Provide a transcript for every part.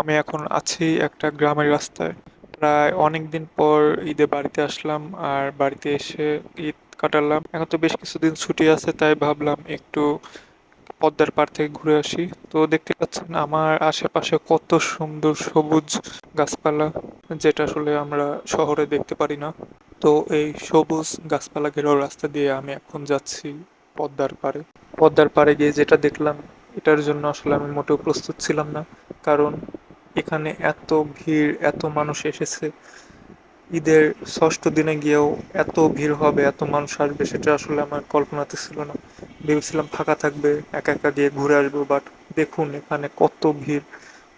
আমি এখন আছি একটা গ্রামের রাস্তায়। প্রায় অনেক দিন পর ঈদে বাড়িতে আসলাম আর বাড়িতে এসে ঈদ কাটালাম। এখন তো বেশ কিছুদিন ছুটি আছে, তাই ভাবলাম একটু পদ্মার পাড় থেকে ঘুরে আসি। তো দেখতে পাচ্ছেন আমার আশেপাশে কত সুন্দর সবুজ গাছপালা, যেটা আসলে আমরা শহরে দেখতে পারি না। তো এই সবুজ গাছপালা ঘেরাও রাস্তা দিয়ে আমি এখন যাচ্ছি পদ্মার পাড়ে। পদ্মার পাড়ে গিয়ে যেটা দেখলাম, এটার জন্য আসলে আমি মোটেও প্রস্তুত ছিলাম না। কারণ এখানে এত ভিড়, এত মানুষ এসেছে। ঈদের ষষ্ঠ দিনে গিয়েও এত ভিড় হবে, এত মানুষ আসবে, সেটা আসলে আমার কল্পনাতে ছিল না। ভেবেছিলাম ফাঁকা থাকবে, একা একা গিয়ে ঘুরে আসব বাট দেখুন এখানে কত ভিড়,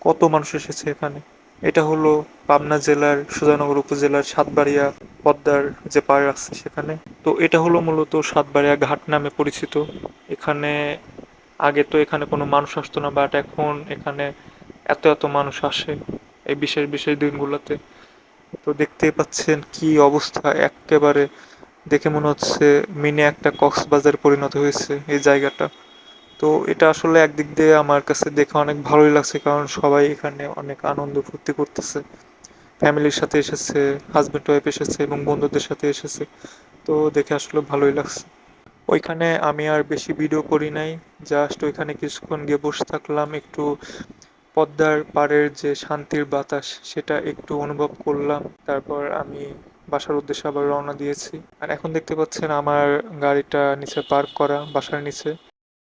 কত মানুষ এসেছে এখানে। এটা হলো পাবনা জেলার, সুজানগর উপজেলার সাতবাড়িয়া পদ্মার যে পাড় আছে সেখানে। তো এটা হলো মূলত সাতবাড়িয়া ঘাট নামে পরিচিত। এখানে আগে তো এখানে কোনো মানুষ আসতো না বাট এখন এখানে এত এত মানুষ আসে এই বিশেষ বিশেষ দিনগুলোতে। তো দেখতেই পাচ্ছেন কি অবস্থা। একেবারে দেখে মনে হচ্ছে মিনে একটা কক্সবাজার পরিণত হয়েছে এই জায়গাটা। তো এটা আসলে একদিক দিয়ে আমার কাছে দেখে অনেক ভালোই লাগছে, কারণ সবাই এখানে অনেক আনন্দ ফুর্তি করতেছে। ফ্যামিলির সাথে এসেছে হাজব্যান্ড ওয়াইফ এসেছে এবং বন্ধুদের সাথে এসেছে। তো দেখে আসলে ভালোই লাগছে। ওইখানে আমি আর বেশি ভিডিও করি নাই জাস্ট ওইখানে কিছুক্ষণ গিয়ে বসে থাকলাম, একটু পদ্মার পাড়ের যে শান্তির বাতাস, সেটা একটু অনুভব করলাম। তারপর আমি বাসার উদ্দেশ্যে আবার রওনা দিয়েছি। আর এখন দেখতে পাচ্ছেন আমার গাড়িটা নিচে পার্ক করা, বাসার নিচে।